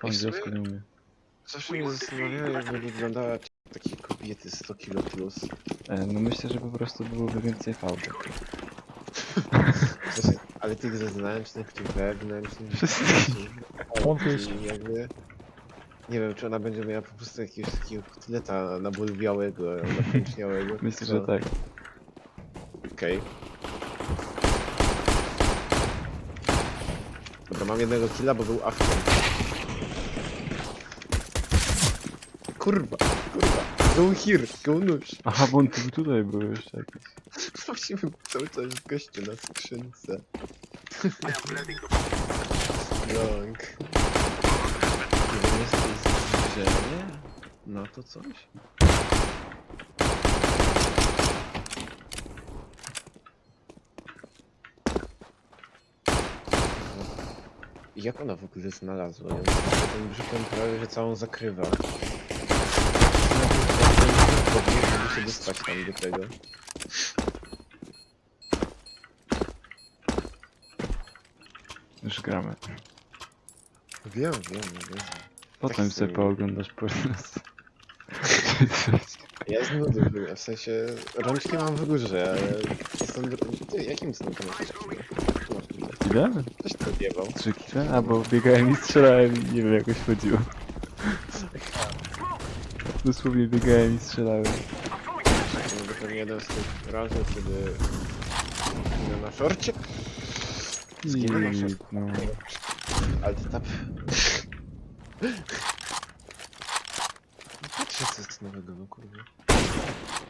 Sumie- angielsku nie umiem. Zawsze mnie zastanawia, jakby wyglądała takie kobiety 100 kilo plus. E, no myślę, że po prostu byłoby więcej sensie, ale tych zewnętrznych, tych wewnętrznych. Wszystkich. I jakby... Nie wiem, czy ona będzie miała po prostu jakiegoś takiego kotleta naboliwiałego, napęczniałego. Myślę, że tak. Okej. Dobra, mam jednego killa, bo był awkiem. Kurwa, kurwa. Go here, go nóż. Aha, bo on tu, tutaj był jeszcze jakiś. Właśnie był cały czas gościu na skrzynce. Long. Nie wiem, jest to zbliżenie? No to coś? I Jak ona w ogóle znalazła? ją? Ten brzuchem prawie, że całą zakrywa. Powinien żeby się dostać tam do tego. Już gramy. Wiem, wiem, wiem. Potem Tak sobie sobie- pooglądasz po nas. Ja z nudy byłem, w sensie rączki mam w górze, ale jestem... Ty, jakim cudem to masz? Ile? Ktoś to odjebał. Trzy kile? A bo biegałem i strzelałem i nie wiem jakoś chodziło. Dosłownie biegałem i strzelałem. No to pewnie jeden z tych razy, kiedy... kiedy na szorcie. Zginął na szorcie. no. Alt tab. Patrzę co jest nowego, no kurwa.